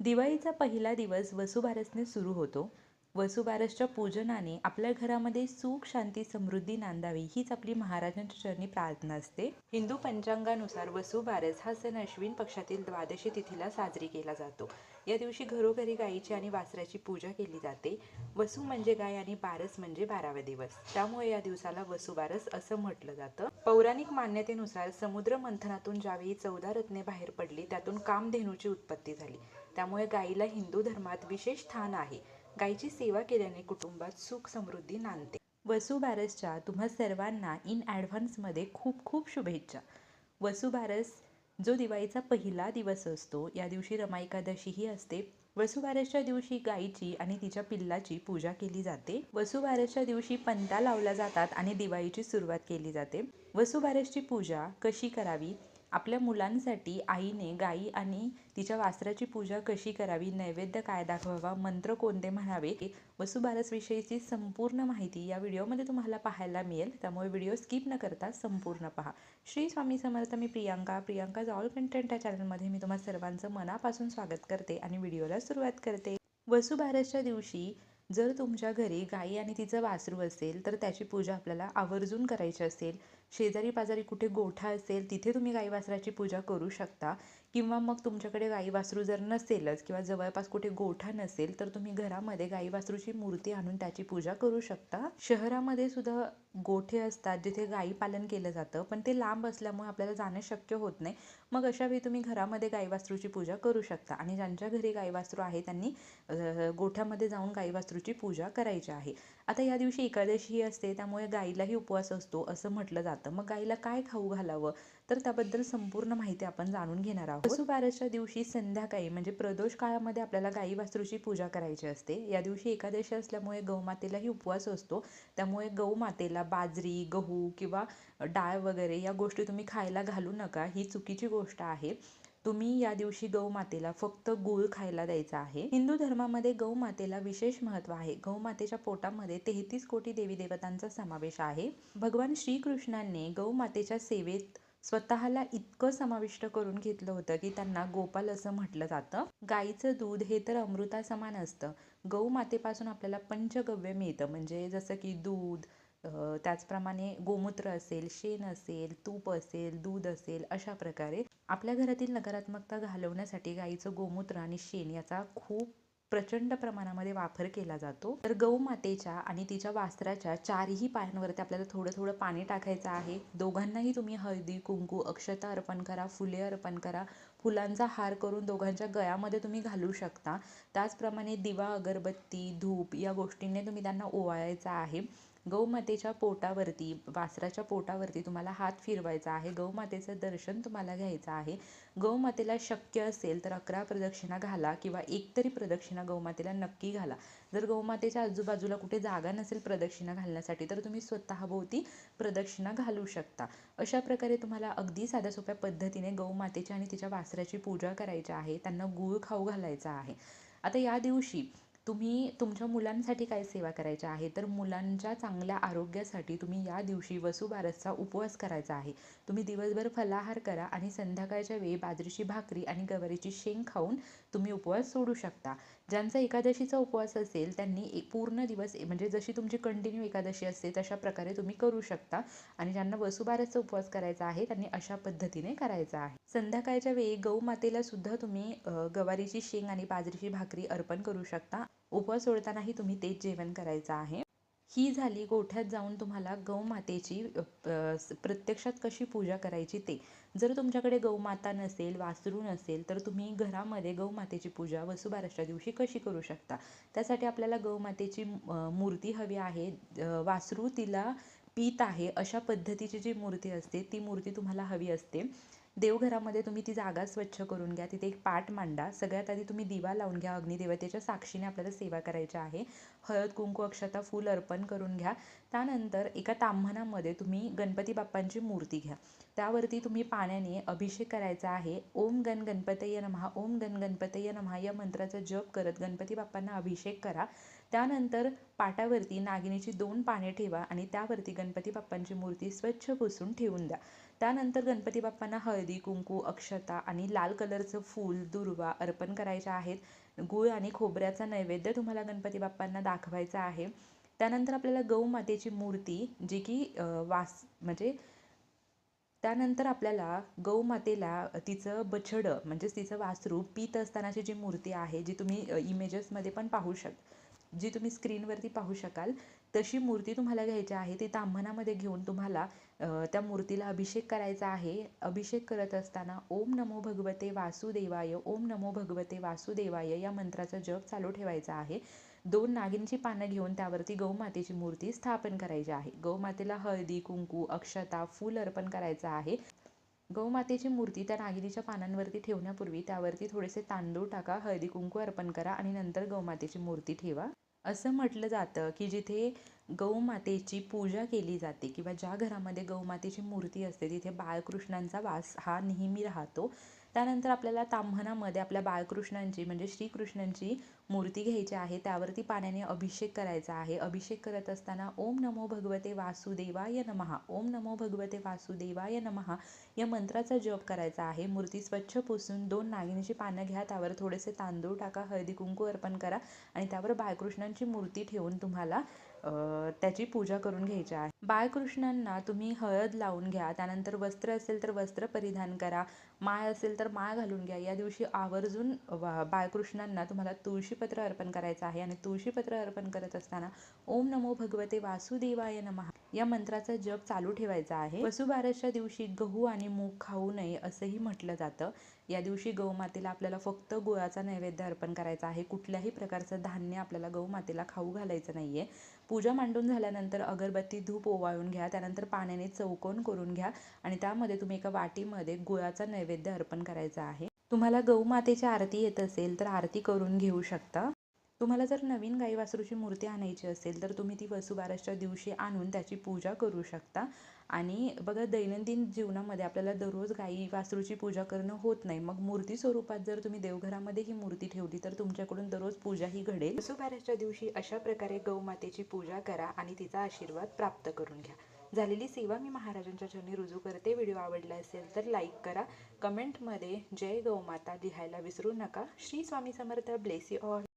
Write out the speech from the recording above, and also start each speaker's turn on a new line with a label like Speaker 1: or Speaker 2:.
Speaker 1: दिवाळीचा पहिला दिवस वसुबारसने सुरू होतो. वसुबारसच्या पूजनाने आपल्या घरामध्ये सुख शांती समृद्धी नांदावी हीच आपली महाराजांच्या चरणी प्रार्थना असते. हिंदू पंचांगानुसार वसुबारस हा सण अश्विन पक्षातील द्वादशी तिथीला साजरी केला जातो. या दिवशी घरोघरी गायीची आणि वासराची पूजा केली जाते. वसु म्हणजे गाय आणि बारस म्हणजे बारावा दिवस. त्यामुळे या दिवसाला वसुबारस असं म्हटलं जातं. पौराणिक मान्यतेनुसार समुद्र मंथनातून ज्यावेळी चौदा रत्ने बाहेर पडली त्यातून कामधेनूची उत्पत्ती झाली. त्यामुळे गायीला हिंदू धर्मात विशेष स्थान आहे. गायीची सेवा केल्याने कुटुंबात सुख समृद्धी नांदते. वसुबारसच्या तुम्हा सर्वांना इन ॲडव्हान्समध्ये खूप खूप शुभेच्छा. वसुबारस जो दिवाळीचा पहिला दिवस असतो या दिवशी रमा एकादशीही असते. वसुबारसच्या दिवशी गायीची आणि तिच्या पिल्लाची पूजा केली जाते. वसुबारसच्या दिवशी पंता लावल्या जातात आणि दिवाळीची सुरुवात केली जाते. वसुबारसची पूजा कशी करावी? आपल्या मुलांसाठी आईने गाई आणि तिच्या वासराची पूजा कशी करावी नैवेद्य काय दाखवावा मंत्र कोणते म्हणावे वसुबारसविषयीची संपूर्ण माहिती या व्हिडिओमध्ये तुम्हाला पाहायला मिळेल. त्यामुळे व्हिडिओ स्किप न करता संपूर्ण पहा. श्री स्वामी समर्थ मी प्रियांका. प्रियांकाज ऑल कंटेंट या चॅनलमध्ये मी तुम्हाला सर्वांचं मनापासून स्वागत करते आणि व्हिडिओला सुरुवात करते. वसुबारसच्या दिवशी जर तुमच्या घरी गाई आणि तिचं वासरू असेल तर त्याची पूजा आपल्याला आवर्जून करायची असेल. शेजारी पाजारी कुठे गोठा असेल तिथे तुम्ही गाई वासराची पूजा करू शकता. किंवा मग तुमच्याकडे गाई वासरू जर नसेलच किंवा जवळपास कुठे गोठा नसेल तर तुम्ही घरामध्ये गाई वासरूची मूर्ती आणून त्याची पूजा करू शकता. शहरामध्ये सुद्धा गोठे असतात जिथे गाई पालन केलं जातं पण ते लांब असल्यामुळे आपल्याला जाणं शक्य होत नाही. मग अशावेळी तुम्ही घरामध्ये गाई वासरूची पूजा करू शकता. आणि ज्यांच्या घरी गाई वासरू आहे त्यांनी गोठ्यामध्ये जाऊन गाई वासरूची पूजा करायची आहे. आता या दिवशी एकादशी असते त्यामुळे गाईलाही उपवास असतो असं म्हटलं जातं. मग गाईला काय खाऊ घालावं? तर त्याबद्दल संपूर्ण माहिती आपण जाणून घेणार आहोत. वसुबारसच्या दिवशी संध्याकाळी म्हणजे प्रदोष काळामध्ये आपल्याला गाई वासरूची पूजा करायची असते. या दिवशी एकादशी असल्यामुळे गौमातेलाही उपवास असतो. त्यामुळे गौमातेला बाजरी गहू किंवा डाळ वगैरे या गोष्टी तुम्ही खायला घालू नका. ही चुकीची गोष्ट आहे. तुम्ही या दिवशी गौमातेला फक्त गूळ खायला द्यायचा आहे. हिंदू धर्मामध्ये गौमातेला विशेष महत्त्व आहे. गौमातेच्या पोटामध्ये तेहतीस कोटी देवी देवतांचा समावेश आहे. भगवान श्रीकृष्णांनी गौमातेच्या सेवेत स्वतःला इतकं समाविष्ट करून घेतलं होतं की त्यांना गोपाल असं म्हटलं जातं. गाईचं दूध हे तर अमृता समान असतं गौमातेपासून आपल्याला पंचगव्य मिळतं. म्हणजे जसं की दूध त्याचप्रमाणे गोमूत्र असेल शेण असेल तूप असेल दूध असेल अशा प्रकारे आपल्या घरातील नकारात्मकता घालवण्यासाठी गाईचं गोमूत्र आणि शेण याचा खूप प्रचंड प्रमाणामध्ये वापर केला जातो. तर गौमातेच्या आणि तिच्या वासराच्या चारही पायांवरती आपल्याला थोडं थोडं पाणी टाकायचं आहे. दोघांनाही तुम्ही हळदी कुंकू अक्षता अर्पण करा फुले अर्पण करा. फुलांचा हार करून दोघांच्या गळ्यामध्ये तुम्ही घालू शकता. त्याचप्रमाणे दिवा अगरबत्ती धूप या गोष्टींनी तुम्ही त्यांना ओवाळायचा आहे. गौमातेच्या पोटावरती वासराच्या पोटावरती तुम्हाला हात फिरवायचा आहे. गौमातेचं दर्शन तुम्हाला घ्यायचं आहे. गौमातेला शक्य असेल तर अकरा प्रदक्षिणा घाला किंवा एक तरी प्रदक्षिणा गौमातेला नक्की घाला. जर गौमातेच्या आजूबाजूला कुठे जागा नसेल प्रदक्षिणा घालण्यासाठी तर तुम्ही स्वतःभोवती प्रदक्षिणा घालू शकता. अशा प्रकारे तुम्हाला अगदी साध्या सोप्या पद्धतीने गौमातेची आणि तिच्या वासराची पूजा करायची आहे. त्यांना गूळ खाऊ घालायचा आहे. आता या दिवशी तुम्ही तुमच्या मुलांसाठी काय सेवा करायच्या आहे? तर मुलांच्या चांगल्या आरोग्यासाठी तुम्ही या दिवशी वसुबारसचा उपवास करायचा आहे. तुम्ही दिवसभर फलाहार करा आणि संध्याकाळच्या वेळी बाजरीची भाकरी आणि गवारीची शेंग खाऊन तुम्ही उपवास सोडू शकता. ज्यांचा एकादशीचा उपवास असेल त्यांनी एक पूर्ण दिवस म्हणजे जशी तुमची कंटिन्यू एकादशी असते तशा प्रकारे तुम्ही करू शकता. आणि ज्यांना वसुबारसचा उपवास करायचा आहे त्यांनी अशा पद्धतीने करायचा आहे. संध्याकाळच्या वेळी गौमातेला सुद्धा तुम्ही गवारीची शेंग आणि बाजरीची भाकरी अर्पण करू शकता. उपवास सोडतानाही तुम्ही तेच जेवण करायचं आहे. ही झाली गोठ्यात जाऊन तुम्हाला गौमातेची प्रत्यक्षात कशी पूजा करायची ते. जर तुमच्याकडे गौमाता नसेल वासरू नसेल तर तुम्ही घरामध्ये गौमातेची पूजा वसुबाराच्या दिवशी कशी करू शकता? त्यासाठी आपल्याला गौमातेची मूर्ती हवी आहे. वासरू तिला पीत आहे. अशा पद्धतीची जी मूर्ती असते ती मूर्ती तुम्हाला हवी असते. देवघरामध्ये तुम्ही ती जागा स्वच्छ करून घ्या तिथे एक पाट मांडा सगळ्यात आधी तुम्ही दिवा लावून घ्या अग्निदेवतेच्या साक्षीने आपल्याला सेवा करायची आहे. हळद कुंकू अक्षता फूल अर्पण करून घ्या. त्यानंतर एका ताम्हणामध्ये तुम्ही गणपती बाप्पांची मूर्ती घ्या. त्यावरती तुम्ही पाण्याने अभिषेक करायचा आहे. ओम गण गणपतय नमहा ओम गण गणपतय नमहा या मंत्राचा जप करत गणपती बाप्पांना अभिषेक करा. त्यानंतर पाटावरती नागिनीची दोन पाने ठेवा आणि त्यावरती गणपती बाप्पांची मूर्ती स्वच्छ पुसून ठेवून द्या. त्यानंतर गणपती बाप्पांना हळदी कुंकू अक्षता आणि लाल कलरचं फूल दुर्वा अर्पण करायच्या आहेत. गूळ आणि खोबऱ्याचा नैवेद्य तुम्हाला गणपती बाप्पांना दाखवायचा आहे. त्यानंतर आपल्याला गौ मातेची मूर्ती जी की वास म्हणजे त्यानंतर आपल्याला गौ मातेला तिचं बछडं म्हणजेच तिचं वासरू पीत असतानाची जी मूर्ती आहे जी तुम्ही इमेजेसमध्ये पण पाहू शक जी तुम्ही स्क्रीनवरती पाहू शकाल तशी मूर्ती तुम्हाला घ्यायची आहे. ती तांबणामध्ये घेऊन तुम्हाला त्या मूर्तीला अभिषेक करायचा आहे. अभिषेक करत असताना ओम नमो भगवते वासुदेवाय ओम नमो भगवते वासुदेवाय या मंत्राचा जप चालू ठेवायचा आहे. दोन नागिनची पानं घेऊन त्यावरती गौमातेची मूर्ती स्थापन करायची आहे. गौमातेला हळदी कुंकू अक्षता फूल अर्पण करायचं आहे. गौमातेची मूर्ती त्या नागिनीच्या पानांवरती ठेवण्यापूर्वी त्यावरती थोडेसे तांदूळ टाका हळदी कुंकू अर्पण करा आणि नंतर गौमातेची मूर्ती ठेवा. असं म्हटलं जातं की जिथे गौमातेची पूजा केली जाते किंवा ज्या घरामध्ये गौमातेची मूर्ती असते तिथे बाळकृष्णांचा वास हा नेहमी राहतो. त्यानंतर आपल्याला ताम्हणामध्ये आपल्या बाळकृष्णांची म्हणजे श्रीकृष्णांची मूर्ती घ्यायची आहे. त्यावरती पाण्याने अभिषेक करायचा आहे. अभिषेक करत असताना ओम नमो भगवते वासुदेवाय नमहा ओम नमो भगवते वासुदेवाय नमहा या मंत्राचा जप करायचा आहे. मूर्ती स्वच्छ पुसून दोन नागिनीची पानं घ्या. त्यावर थोडेसे तांदूळ टाका. हळदी कुंकू अर्पण करा आणि त्यावर बाळकृष्णांची मूर्ती ठेवून तुम्हाला त्याची पूजा करून घ्यायची आहे. बाळकृष्णांना तुम्ही हळद लावून घ्या त्यानंतर वस्त्र असेल तर वस्त्र परिधान करा माळ असेल तर माळ घालून घ्या. या दिवशी आवर्जून बाळकृष्णांना तुम्हाला तुळशीपत्र अर्पण करायचं आहे आणि तुळशीपत्र अर्पण करत असताना ओम नमो भगवते वासुदेवाय नमः या मंत्राचा जप चालू ठेवायचा आहे. वसुबारसच्या दिवशी गहू आणि मूग खाऊ नये असंही म्हटलं जातं. या दिवशी गौमातेला आपल्याला फक्त गुळाचा नैवेद्य अर्पण करायचा आहे. कुठल्याही प्रकारचं धान्य आपल्याला गौमातेला खाऊ घालायचं नाहीये. पूजा मांडून झाल्यानंतर अगरबत्ती धूप ओवाळून घ्या. त्यानंतर पाण्याने चौकोन करून घ्या. आणि त्यामध्ये तुम्ही एका वाटीमध्ये गुळाचा नैवेद्य अर्पण करायचा आहे. तुम्हाला गौमातेची आरती येत असेल तर आरती करून घेऊ शकता. तुम्हाला जर नवीन गाई वासरूची मूर्ती आणायची असेल तर तुम्ही ती वसुबारसच्या दिवशी आणून त्याची पूजा करू शकता. आणि बघा दैनंदिन जीवनामध्ये आपल्याला दररोज गाई वासरूची पूजा करणं होत नाही. मग मूर्ती स्वरूपात जर तुम्ही देवघरामध्ये ही मूर्ती ठेवली तर तुमच्याकडून दररोज पूजा ही घडेल. वसुबारसच्या दिवशी अशा प्रकारे गौमातेची पूजा करा आणि तिचा आशीर्वाद प्राप्त करून घ्या. झालेली सेवा मी महाराजांच्या चरणी रुजू करते. व्हिडिओ आवडला असेल तर लाईक करा. कमेंटमध्ये जय गौमाता लिहायला विसरू नका. Shri Swami Samarth. Bless you all.